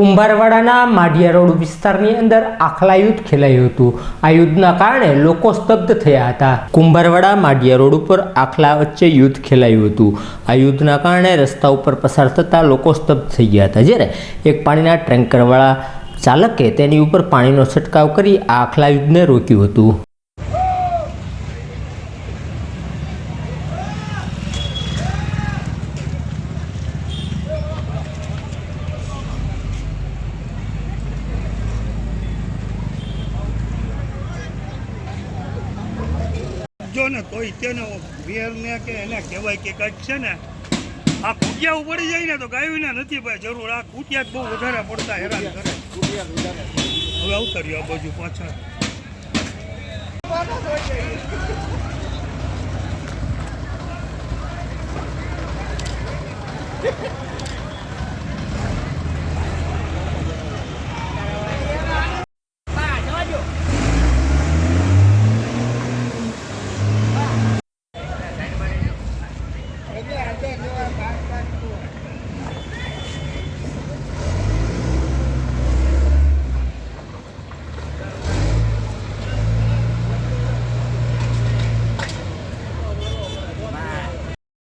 કુંભારવાડાના Madhiya road વિસ્તારની અંદર આખલા યુદ્ધ ખેલાયું હતું. આ યુદ્ધના કારણે લોકો સ્તબ્ધ થયા હતા. કુંભારવાડા માઢિયા રોડ ઉપર આખલા વચ્ચે યુદ્ધ ખેલાયું હતું. આ યુદ્ધના કારણે રસ્તા ઉપર પસાર થતાં લોકો સ્તબ્ધ થઈ ગયા હતા. જ્યારે એક પાણીના ટેન્કરવાળા ચાલકે તેની ઉપર પાણીનો છંટકાવ કરી આ આખલા યુદ્ધને રોક્યું હતું. જો ને તોય તેને વેર ને કે એને કહેવાય કે કંઈક છે ને આ ખૂટિયા ઉપડી જાય ને તો ગાયું ને નથી ભાઈ જરૂર. આ ખૂટિયા જ બહુ વધારે પડતા હેરાન કરે. હવે અવતર્યો આ બાજુ પાછળ Iya, nanti?